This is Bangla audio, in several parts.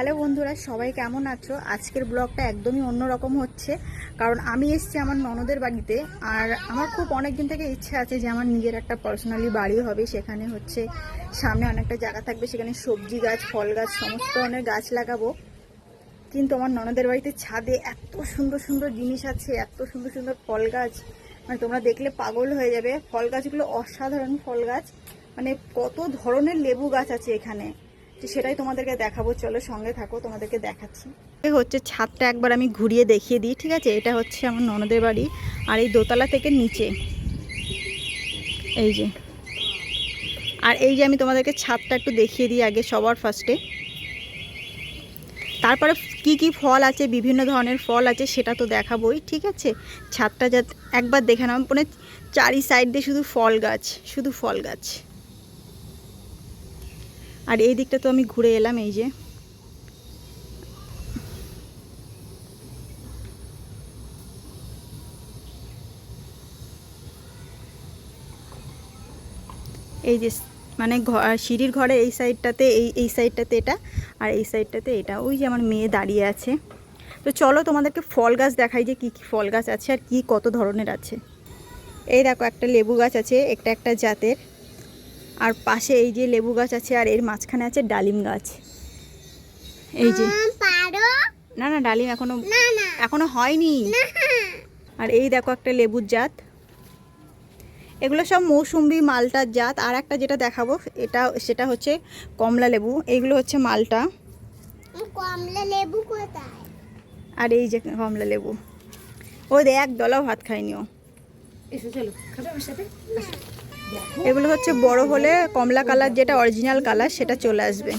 হ্যালো বন্ধুরা, সবাই কেমন আছো? আজকের ব্লগটা একদমই অন্যরকম হচ্ছে, কারণ আমি এসেছি আমার ননদের বাড়িতে, আর আমার খুব অনেক দিন থেকে ইচ্ছে আছে যে আমার নিজের একটা পার্সোনালি বাড়ি হবে, সেখানে হচ্ছে সামনে অনেকটা জায়গা থাকবে, সেখানে সবজি গাছ, ফল গাছ, সমস্ত ধরনের গাছ লাগাবো। কিন্তু আমার ননদের বাড়িতে ছাদে এত সুন্দর সুন্দর জিনিস আছে, এত সুন্দর সুন্দর ফল গাছ মানে তোমরা দেখলে পাগল হয়ে যাবে। ফল গাছগুলো অসাধারণ ফল গাছ মানে কত ধরনের লেবু গাছ আছে এখানে। তো সেটাই তোমাদেরকে দেখাবো। চলো সঙ্গে থাকো, তোমাদেরকে দেখাচ্ছি। হচ্ছে ছাদটা একবার আমি ঘুরিয়ে দেখিয়ে দিই, ঠিক আছে? এটা হচ্ছে আমার ননদের বাড়ি, আর এই দোতলা থেকে নিচে। এই যে। আর এই যে আমি তোমাদেরকে ছাদটা একটু দেখিয়ে দিই আগে সবার ফার্স্টে তারপরে কি কি ফল আছে, বিভিন্ন ধরনের ফল আছে, সেটা তো দেখাবোই, ঠিক আছে? ছাদটা যা একবার দেখে নাম মানে চারি সাইড দিয়ে শুধু ফল গাছ, শুধু ফল গাছ। আর এই দিকটা তো আমি ঘুরে এলাম, এই যে। এই যে মানে সিঁড়ির ঘরে এই সাইডটাতে, এই এই সাইডটাতে এটা, আর এই সাইডটাতে এটা। ওই যে আমার মেয়ে দাঁড়িয়ে আছে। তো চলো তোমাদেরকে ফল গাছ দেখাই যে কী কী ফল গাছ আছে আর কি, কত ধরনের আছে। এই দেখো একটা লেবু গাছ আছে, একটা একটা জাতের। আর পাশে এই যে লেবু গাছ আছে আর এর মাঝখানে আছে ডালিম গাছ। এই যে। না না ডালিম এখনও না না। এখনও হয়নি। আর এই দেখো একটা লেবুর জাত। এগুলো সব মৌসুম্বি মালটার জাত। আর একটা যেটা দেখাবো এটা সেটা হচ্ছে কমলা লেবু। এইগুলো হচ্ছে মালটা। কমলা লেবু কোথায়? আর এই যে কমলা লেবু। ও দেখ এক দলাও ভাত খায়নিও এসো চলো। খাবে আমার সাথে? এগুলো হচ্ছে বড় হলে কমলা কালার যেটা অরিজিনাল কালার, সেটা চলে আসবে।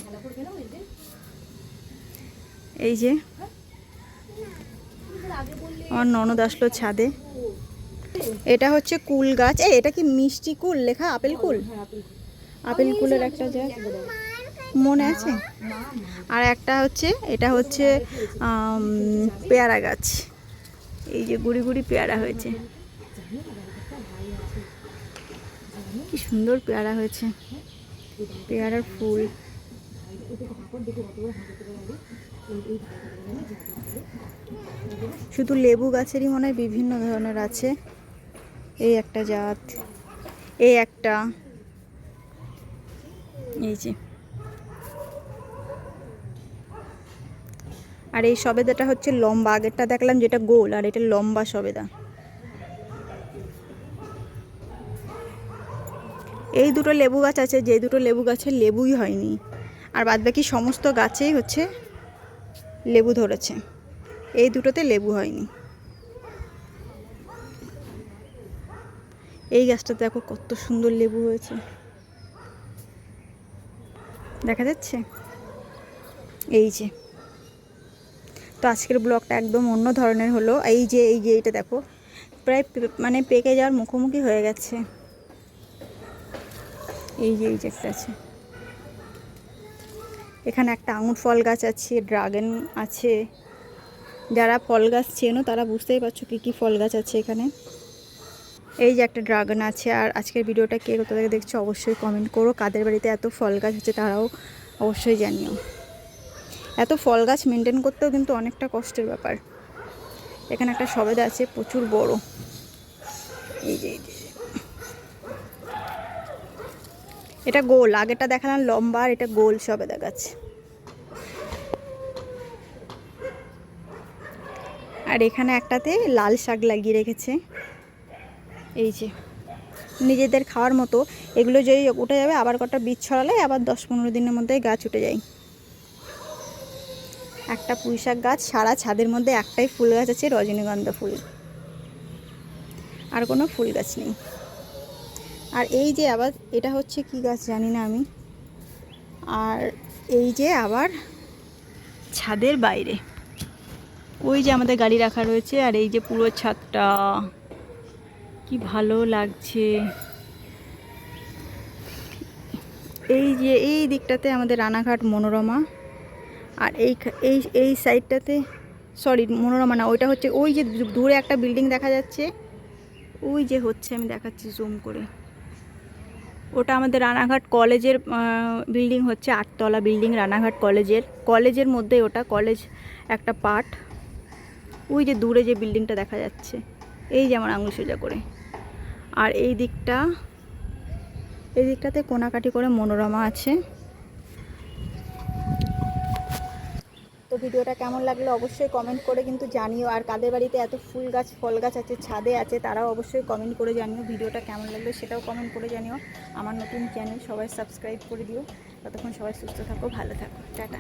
এই যে, আমার ননদ আসলো ছাদে। এটা হচ্ছে কুল গাছ। এই, এটা কি মিষ্টি কুল? লেখা আপেল কুল? আপেল কুলের একটা জাত মনে আছে? আর একটা হচ্ছে, এটা হচ্ছে পেয়ারা গাছ। এই যে গুড়ি গুড়ি পেয়ারা হয়েছে। কি সুন্দর পেয়ারা হয়েছে। পেয়ারার ফুল। শুধু লেবু গাছেরই মনে হয় বিভিন্ন ধরনের আছে। এই একটা জাত, এই একটা। এই যে। আর এই সবেদাটা হচ্ছে লম্বা, আগেরটা দেখলাম যেটা গোল, আর এটা লম্বা সবেদা। এই দুটো লেবু গাছ আছে, যে দুটো লেবু গাছে লেবুই হয়নি। আর বাদবাকি সমস্ত গাছেই হচ্ছে লেবু ধরেছে। এই দুটোতে লেবু হয়নি। এই গাছটা দেখো কত সুন্দর লেবু হয়েছে। দেখা যাচ্ছে? এই যে। তো আজকের ব্লগটা একদম অন্য ধরনের হলো। এই যে এই যে, এইটা দেখো। প্রায় মানে পেকে যাওয়ার মুখোমুখি হয়ে গেছে। এই যে এই যে একটা আছে। এখানে একটা আঙুর ফল গাছ আছে, ড্রাগন আছে। যারা ফল গাছ চেনো, তারা বুঝতেই পারছ কী কী ফল গাছ আছে এখানে। এই যে একটা ড্রাগন আছে, আর আজকের ভিডিওটা কে কোথা থেকে দেখছ অবশ্যই কমেন্ট করো। কাদের বাড়িতে এত ফল গাছ আছে তারাও অবশ্যই জানিও। এত ফল গাছ মেনটেন করতেও কিন্তু অনেকটা কষ্টের ব্যাপার। এখানে একটা সবেদা আছে, প্রচুর বড়। এই যে এই যে। এটা গোল আগেটা দেখালাম লম্বা আর এটা গোল সবেদা গাছ আর এখানে একটাতে লাল শাক লাগিয়ে রেখেছে। এই যে, নিজেদের খাওয়ার মতো। এগুলো যেই উঠে যাবে, আবার কটা বীজ ছড়ালে আবার দশ পনেরো দিনের মধ্যে গাছ উঠে যায়। একটা পুঁই শাক গাছ, সারা ছাদের মধ্যে একটাই ফুল গাছ আছে, রজনীগন্ধা ফুল। আর কোনো ফুল গাছ নেই। আর এই যে আবার, এটা হচ্ছে কি গাছ জানি না আমি। আর এই যে আবার ছাদের বাইরে। ওই যে আমাদের গাড়ি রাখা রয়েছে, আর এই যে পুরো ছাদটা। কি ভালো লাগছে। এই যে, এই দিকটাতে আমাদের রানাঘাট মনোরমা। আর এই এই এই সাইডটাতে, সরি, মনোরমা না, ওইটা হচ্ছে, ওই যে দূরে একটা বিল্ডিং দেখা যাচ্ছে। ওই যে হচ্ছে, আমি দেখাচ্ছি, জুম করে। ওটা আমাদের রানাঘাট কলেজের বিল্ডিং হচ্ছে আটতলা বিল্ডিং রানাঘাট কলেজের। কলেজের মধ্যে ওটা কলেজ একটা পার্ট। ওই যে দূরে যে বিল্ডিংটা দেখা যাচ্ছে। এই যে আমার আঙুল সোজা করে। আর এই দিকটা, এই দিকটাতে কোনাকাটি করে মনোরমা আছে। তো ভিডিওটা কেমন লাগল অবশ্যই কমেন্ট করে কিন্তু জানিও। আর কাদের বাড়িতে এত ফুল গাছ, ফল গাছ আছে, ছাদে আছে, তারাও অবশ্যই কমেন্ট করে জানিও। ভিডিওটা কেমন লাগল সেটাও কমেন্ট করে জানিও। আমার নতুন চ্যানেল সবাই সাবস্ক্রাইব করে দিও। ততক্ষণ সবাই সুস্থ থাকো, ভালো থাকো। টাটা।